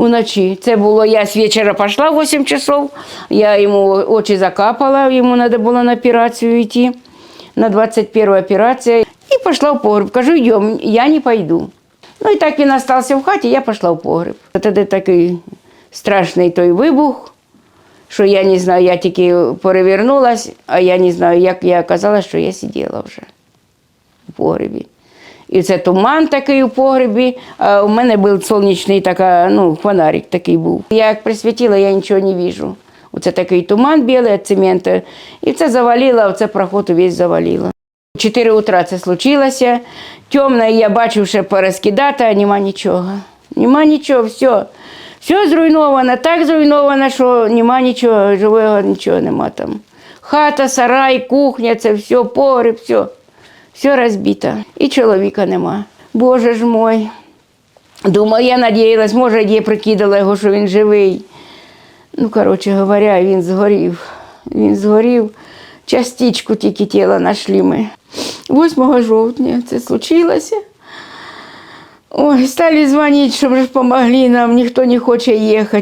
Уночі. Це було, я з вечора пішла 8 часов, я йому очі закапала, йому треба було на операцію йти, на 21 операція. І пішла в погреб. Кажу, йдем, я не пойду. Ну і так він залишився в хаті, я пішла в погреб. Тоді такий страшний той вибух, що я не знаю, я тільки перевернулась, а я не знаю, як я оказалась, що я сиділа вже в погребі. І це туман такий у погребі. А у мене був сонячний така, ну, фонарик такий був. Я як присвітила, я нічого не бачу. Оце такий туман білий від цементу. І це завалило, оце проход увесь завалило. 4 утра це случилося. Темно, я бачив, що порозкидати, а нема нічого. Нема нічого, все. Все зруйновано, так зруйновано, що нема нічого, живого нічого нема там. Хата, сарай, кухня, це все, погреб, все. Все розбито. І чоловіка нема. Боже ж мой. Думаю, я надіялась, може, я прикидала його, що він живий. Ну, коротше говоря, він згорів. Він згорів. Частичку тільки тіла знайшли ми. 8 жовтня це случилося. Ой, стали дзвонити, щоб допомогли нам, ніхто не хоче їхати.